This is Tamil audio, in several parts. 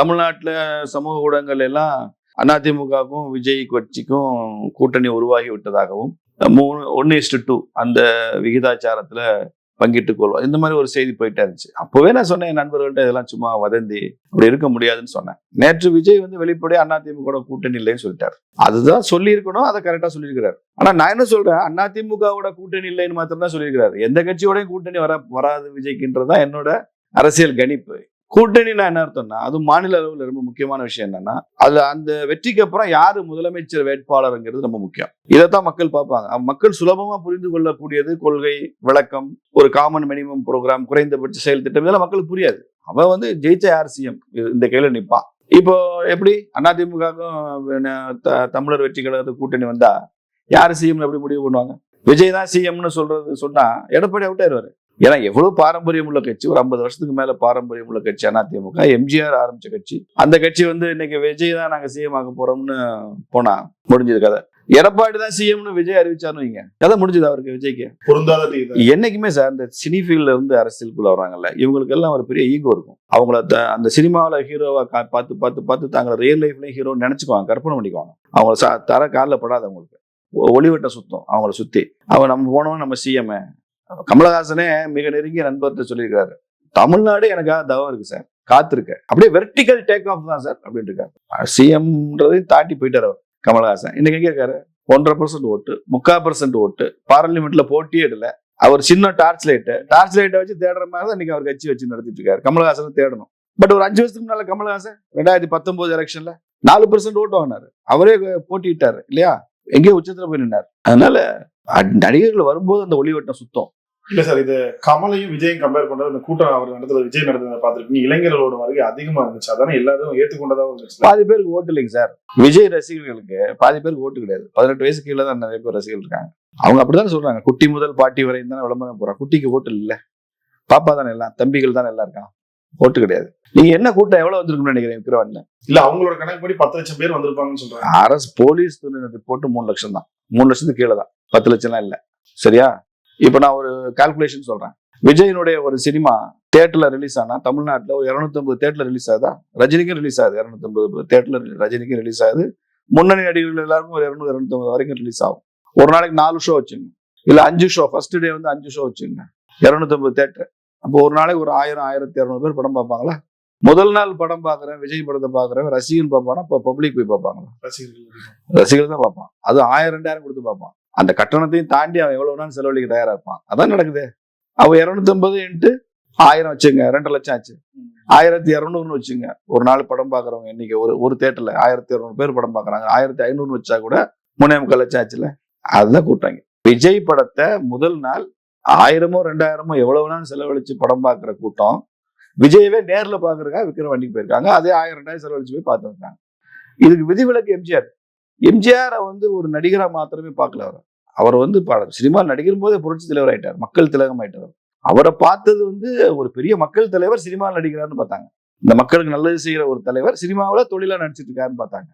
தமிழ்நாட்டில் சமூக ஊடகங்கள் எல்லாம் அதிமுகவுக்கும் விஜய் கட்சிக்கும் கூட்டணி உருவாகி விட்டதாகவும் மூணு ஒன்னு இஸ்டு டூ அந்த விகிதாச்சாரத்தில் பங்கிட்டுக் கொள்வோம். இந்த மாதிரி ஒரு செய்தி போயிட்டே இருந்துச்சு. அப்போவே நான் சொன்னேன் என் நண்பர்கள்ட்ட இதெல்லாம் சும்மா வதந்தி அப்படி இருக்க முடியாதுன்னு சொன்னேன். நேற்று விஜய் வந்து வெளிப்படையாக அதிமுக கூட்டணி இல்லைன்னு சொல்லிட்டார். அதுதான் சொல்லியிருக்கணும் அதை கரெக்டாக சொல்லியிருக்கிறார். ஆனால் நான் என்ன சொல்கிறேன் அதிமுகவோட கூட்டணி இல்லைன்னு மாத்திரம் தான் சொல்லியிருக்கிறார். எந்த கட்சியோடய கூட்டணி வர வராது விஜய்க்குன்றதுதான் என்னோட அரசியல் கணிப்பு. கூட்டணினா என்ன அர்த்தம்னா அது மாநில அளவில் ரொம்ப முக்கியமான விஷயம் என்னன்னா அதுல அந்த வெற்றிக்கு அப்புறம் யார் முதலமைச்சர் வேட்பாளருங்கிறது ரொம்ப முக்கியம். இதைத்தான் மக்கள் பார்ப்பாங்க. மக்கள் சுலபமா புரிந்து கொள்ளக்கூடியது கொள்கை விளக்கம் ஒரு காமன் மினிமம் ப்ரோக்ராம் குறைந்தபட்ச செயல் திட்டம் இதெல்லாம் மக்களுக்கு புரியாது. அவன் வந்து ஜெயிச்ச யார் சிஎம் இந்த கையில நிற்பான் இப்போ எப்படி? அதிமுகவுக்கும் த- தமிழர் வெற்றி கழகத்து கூட்டணி வந்தா யார் சிஎம் எப்படி முடிவு பண்ணுவாங்க? விஜய் தான் சிஎம்னு சொல்றது சொன்னா எடப்பாடி அவுட் ஆயிடுவாரு ஏன்னா எவ்வளவு பாரம்பரியம் உள்ள கட்சி? ஒரு ஐம்பது வருஷத்துக்கு மேல பாரம்பரியம் உள்ள கட்சி அதிமுக எம்ஜிஆர் ஆரம்பிச்ச கட்சி. அந்த கட்சி வந்து இன்னைக்கு விஜய் தான் நாங்க சிஎம் ஆக போறோம்னு போனா முடிஞ்சது கதை. எடப்பாடி தான் சிஎம்னு விஜய் அறிவிச்சாருன்னு வைங்க. கதை முடிஞ்சது அவருக்கு விஜய்க்கு? பொருந்தாத என்னைக்குமே சார் இந்த சினி ஃபீல்ட்ல இருந்து அரசியலுக்குள்ள வராங்கல்ல இவங்களுக்கு எல்லாம் ஒரு பெரிய ஈகோ இருக்கும். அவங்கள அந்த சினிமாவில் ஹீரோவா பார்த்து பார்த்து பார்த்து தாங்களை ரியல் லைஃப்லயும் ஹீரோ நினைச்சுக்குவாங்க கற்பனை பண்ணிக்குவாங்க. அவங்க தர காலில் படாது அவங்களுக்கு ஒளிவட்ட சுத்தம் அவங்கள சுத்தி. அவன் நம்ம போனவன் நம்ம சிஎம் கமலஹாசனே மிக நெருங்கிய நண்பர்கிட்ட சொல்லியிருக்காரு தமிழ்நாடு எனக்காக தவம் இருக்கு சார். காத்திருக்க. அப்படியே வெர்டிக்கல் டேக் ஆஃப் தான் சார் அப்படின்னு இருக்காரு சிஎம்ன்றதையும் தாண்டி போயிட்டாரு அவர் கமலஹாசன். இன்னைக்கு எங்க இருக்காரு? ஒன்றரை பர்சன்ட் ஓட்டு முக்கால் பர்சன்ட் ஓட்டு பார்லிமெண்ட்ல போட்டியே இடல அவர் சின்ன டார்ச் லைட்டு டார்ச் லைட்டை வச்சு தேடுற மாதிரி தான் இன்னைக்கு அவர் கட்சி வச்சு நடத்திட்டு இருக்காரு கமலஹாசனை தேடணும். பட் ஒரு அஞ்சு வருஷத்துக்கு முன்னால கமலஹாசன் ரெண்டாயிரத்தி பத்தொன்பது எலெக்ஷன்ல நாலு பர்சன்ட் ஓட்டு வாங்கினாரு. அவரே போட்டிட்டாரு இல்லையா? எங்கேயோ உச்சத்துல போய் நின்னாரு. அதனால நடிகர்கள் வரும்போது அந்த ஒளிவட்டம் சுத்தம். இல்ல சார் இது கமலையும் விஜயும் கம்பேர் பண்றது அந்த கூட்டம் அவர் நடத்துல விஜய் நடந்ததை பார்த்திருக்கீங்க இளைஞர்களோட வருகை அதிகமா இருந்துச்சு. அதானே எல்லாரும் ஏற்றுக்கொண்டதா இருந்துச்சு பாதி பேருக்கு ஓட்டு இல்லைங்க சார். விஜய் ரசிகர்களுக்கு பாதி பேருக்கு ஓட்டு கிடையாது. பதினெட்டு வயசு கீழே தான் நிறைய பேர் ரசிகர்கள் இருக்காங்க. அவங்க அப்படிதான் சொல்றாங்க. குட்டி முதல் பாட்டி வரை தானே விளம்பரம் போறாங்க குட்டிக்கு ஓட்டு இல்ல பாப்பா தானே எல்லாம் தம்பிகள் தானே எல்லாம் இருக்கான் ஓட்டு கிடையாது. நீங்க என்ன கூட்டம் எவ்வளவு வந்திருக்கும்னு நினைக்கிறேன் விக்ரவாண்ல இல்ல அவங்களோட கணக்குப்படி பத்து லட்சம் பேர் வந்திருப்பாங்கன்னு சொல்றாங்க. அரசு போலீஸ் ரிப்போர்ட் மூணு லட்சம் தான் மூணு லட்சத்துக்கு கீழே தான் பத்து லட்சம்லாம் இல்ல. சரியா? இப்ப நான் ஒரு கால்குலேஷன் சொல்றேன். விஜயனுடைய ஒரு சினிமா தியேட்டர்ல ரிலீஸ் ஆனா தமிழ்நாட்டுல ஒரு 250 தேட்டர்ல ரிலீஸ் ஆகுதா? ரஜினிக்கும் ரிலீஸ் ஆகுது. 250 தேட்டர்ல ரஜினிக்கும் ரிலீஸ் ஆகுது. முன்னணி நடிகர்கள் எல்லாருக்கும் ஒரு இரநூறு இரநூத்தம்பது வரைக்கும் ரிலீஸ் ஆகும். ஒரு நாளைக்கு நாலு ஷோ வச்சுங்க. இல்ல அஞ்சு ஷோ ஃபர்ஸ்ட் டே வந்து அஞ்சு ஷோ வச்சுங்க. இரநூத்தம்பது தேட்டர் அப்போ ஒரு நாளைக்கு ஒரு ஆயிரம் ஆயிரத்தி இரநூறு பேர் படம் பார்ப்பாங்களா? முதல் நாள் படம் பார்க்குறேன் விஜய் படத்தை பார்க்குறேன் ரசிகன் பார்ப்பானா? இப்போ பப்ளிக் போய் பார்ப்பாங்களா? ரசிகர்கள் ரசிகர்கள் தான் பார்ப்பான். அது ஆயிரம் ரெண்டாயிரம் கொடுத்து பார்ப்பான். அந்த கட்டணத்தையும் தாண்டி அவன் எவ்வளவு வேணாலும் செலவழிக்க தயாரா இருப்பான். அதான் நடக்குது. அவன் இரநூத்தம்பது இன்ட்டு ஆயிரம் வச்சுங்க ரெண்டு லட்சம் ஆச்சு. ஆயிரத்தி இரநூறுன்னு வச்சுங்க. ஒரு நாள் படம் பார்க்குறவங்க இன்னைக்கு ஒரு ஒரு தேட்டரில் ஆயிரத்தி இரநூறு பேர் படம் பார்க்குறாங்க ஆயிரத்தி ஐநூறுன்னு வச்சா கூட மூணே முக்கால் லட்சம் ஆச்சுல. அதுதான் கூட்டாங்க விஜய் படத்தை முதல் நாள் ஆயிரமோ ரெண்டாயிரமோ எவ்வளவு வேணாலும் செலவழிச்சு படம் பார்க்குற கூட்டம் விஜயவே நேர்ல பாக்குறதுக்காக விக்கிற வண்டிக்கு போயிருக்காங்க. அதே ஆயிரம் ரெண்டாயிரம் செலவழிச்சு போய் பார்த்துருக்காங்க. இதுக்கு விதிவிலக்கு எம்ஜிஆர். எம்ஜிஆரை வந்து ஒரு நடிகரா மாத்திரமே பார்க்கல அவர். அவர் வந்து சினிமா நடிக்கும் போதே புரட்சி தலைவர் ஆயிட்டார் மக்கள் திலகம் ஆயிட்டார் அவரை. பார்த்தது வந்து ஒரு பெரிய மக்கள் தலைவர் சினிமா நடிக்கிறாருன்னு பார்த்தாங்க. இந்த மக்களுக்கு நல்லது செய்யற ஒரு தலைவர் சினிமாவுல தொழிலா நடிச்சிட்டு இருக்காருன்னு பார்த்தாங்க.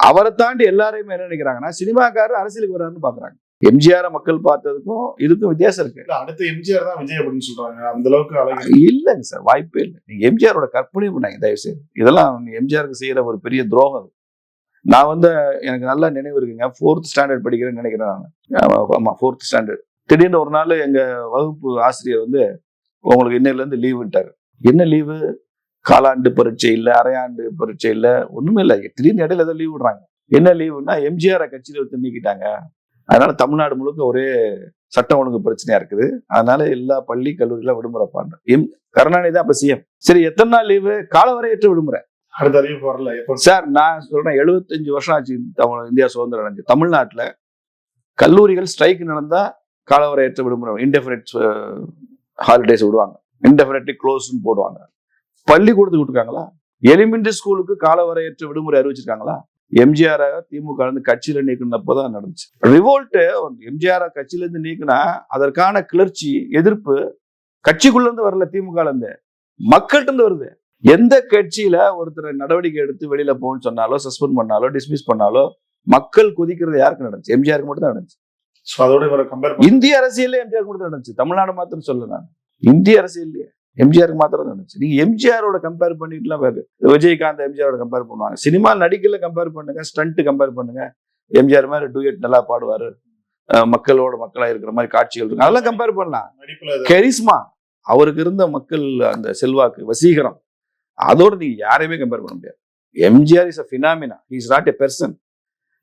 அவரை தாண்டி எல்லாரையுமே என்ன நினைக்கிறாங்கன்னா சினிமாக்காரர் அரசியலுக்கு வர்றாருன்னு பாக்குறாங்க எம்ஜிஆரை மக்கள் பார்த்ததுக்கும் இதுக்கும் வித்தியாசம் இருக்கு. அடுத்த எம்ஜிஆர் தான் விஜய் அப்படின்னு சொல்றாங்க. அந்த அளவுக்கு இல்லைங்க சார் வாய்ப்பே இல்லை. நீங்க எம்ஜிஆரோட கற்பனையும் பண்ணாங்க தயவு செய்து இதெல்லாம் எம்ஜிஆருக்கு செய்யற ஒரு பெரிய துரோகம். நான் வந்து எனக்கு நல்லா நினைவு இருக்குங்க. ஃபோர்த் ஸ்டாண்டர்ட் படிக்கிறேன்னு நினைக்கிறேன் நான். ஆமாம் ஃபோர்த் ஸ்டாண்டர்ட் திடீர்னு ஒரு நாள் எங்கள் வகுப்பு ஆசிரியர் வந்து உங்களுக்கு இன்னையில இருந்து லீவ் என்ன லீவு காலாண்டு பரீட்சை இல்லை அரையாண்டு பரீட்சை இல்லை ஒன்றுமே இல்லை. திடீர்னு இடையில ஏதோ லீவ் விடுறாங்க. என்ன லீவுன்னா எம்ஜிஆரை கட்சியில் எடுத்து நீக்கிட்டாங்க. அதனால தமிழ்நாடு முழுக்க ஒரே சட்டம் ஒழுங்கு பிரச்சனையா இருக்குது. அதனால எல்லா பள்ளி கல்லூரியில விடுமுறைப்பாங்க எம் கருணாநிதி தான் அப்ப சிஎம் சரி எத்தனை நாள் லீவு காலவரையற்ற விடுமுறை. அடுத்த அறிவிப்பு வரல எப்போ? சார் நான் சொல்றேன் 75 வருஷம் ஆச்சு தமிழ் இந்தியா சுதந்திரம் அடைஞ்சு. தமிழ்நாட்டுல கல்லூரிகள் ஸ்ட்ரைக் நடந்தா காலவரையற்ற விடுமுறை இன்டெஃபினட் ஹாலிடேஸ் விடுவாங்க. இன்டெஃபினட்லி க்ளோஸ்ன்னு போடுவாங்க. பள்ளிக்கூடத்துக்கு விட்டுருக்காங்களா? எலிமெண்ட்ரி ஸ்கூலுக்கு காலவரையற்ற விடுமுறை அறிவிச்சிருக்காங்களா? எம்ஜிஆர் திமுக இருந்து கட்சியில நீக்கினப்பதான் நடந்துச்சு. ரிவோல்ட்டு எம்ஜிஆர் கட்சியில இருந்து நீக்கினா அதற்கான கிளர்ச்சி எதிர்ப்பு கட்சிக்குள்ள இருந்து வரல திமுக இருந்து. மக்கள்கிட்ட இருந்து வருது. எந்த கட்சியில ஒருத்தர் நடவடிக்கை எடுத்து வெளியில போகணும்னு சொன்னாலோ சஸ்பெண்ட் பண்ணாலோ டிஸ்மிஸ் பண்ணாலோ மக்கள் கொதிக்கிறது யாருக்கு நடந்துச்சு? எம்ஜிஆருக்கு மட்டும் தான் நடந்துச்சு அதோட கம்பேர் இந்திய அரசியல்ல எம்ஜிஆர் மட்டும் தான் நடந்துச்சு. தமிழ்நாடு மாத்திரம் சொல்ல நான். இந்திய அரசியல்லையே எம்ஜிஆருக்கு மாத்திரம் தான் இருந்துச்சு நீங்க எம்ஜிஆரோட கம்பேர் பண்ணிட்டுலாம் பாரு. விஜயகாந்த் எம்ஜிஆரோட கம்பேர் பண்ணுவாங்க. சினிமா நடிக்கல கம்பேர் பண்ணுங்க ஸ்டண்ட் கம்பேர் பண்ணுங்க. எம்ஜிஆர் மாதிரி டூயட் நல்லா பாடுவாரு. மக்களோட மக்களா இருக்கிற மாதிரி காட்சிகள் இருக்கு அதெல்லாம் கம்பேர் பண்ணலாம். கெரிஸ்மா அவருக்கு இருந்த மக்கள் அந்த செல்வாக்கு வசீகரம் அதோட நீங்க யாரையுமே கம்பேர் பண்ண முடியாது. MGR is a phenomena is not a person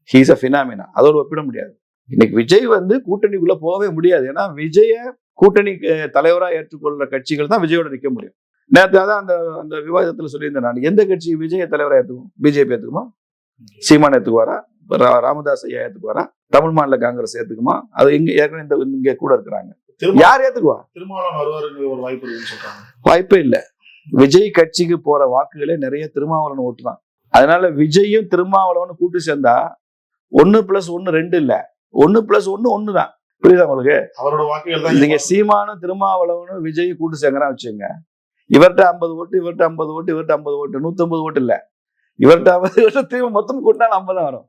he's a phenomena அதோட ஒப்பிட முடியாது. இன்னைக்கு விஜய் வந்து கூட்டணிக்குள்ள போகவே முடியாது. ஏன்னா விஜய கூட்டணி அஹ், தலைவரா ஏற்றுக்கொள்ற கட்சிகள் தான் விஜயோட நிக்க முடியும். நேற்று அதான் அந்த அந்த விவாதத்துல சொல்லியிருந்தேன் நான். எந்த கட்சி விஜய தலைவரா ஏத்துக்கும்? பிஜேபி ஏத்துக்குமா? சீமான் ஏத்துக்குவாரா? ரா- ராமதாஸ் ஐயா ஏத்துக்குவாரா? தமிழ் மாநில காங்கிரஸ் ஏத்துக்குமா? அது இங்க ஏற்கனவே இந்த இங்க கூட இருக்கிறாங்க. யார் ஏத்துக்குவா? திருமாவளவன் வருவாருங்கிற ஒரு வாய்ப்பு வாய்ப்பே இல்லை. விஜய் கட்சிக்கு போற வாக்குகளே நிறைய திருமாவளவன் ஓட்டு தான் அதனால விஜயும் திருமாவளவனும் கூட்டு சேர்ந்தா ஒன்னு பிளஸ் ஒன்னு ரெண்டு இல்ல. ஒன்னு பிளஸ் ஒன்னு ஒன்னு தான் புரியுதா உங்களுக்கு? அவரோட வாக்குகள் தான் நீங்க சீமானும் திருமாவளவனும் விஜய் கூட்டு சேர்ங்கறா வச்சுங்க இவர்கிட்ட ஐம்பது ஓட்டு இவர்கிட்ட ஐம்பது ஓட்டு இவர்கிட்ட ஐம்பது ஓட்டு நூத்தம்பது ஓட்டு இல்ல. இவர்கிட்ட ஐம்பது ஓட்டு திரும்ப மொத்தம் கூட்டினா ஐம்பது தான் வரும்.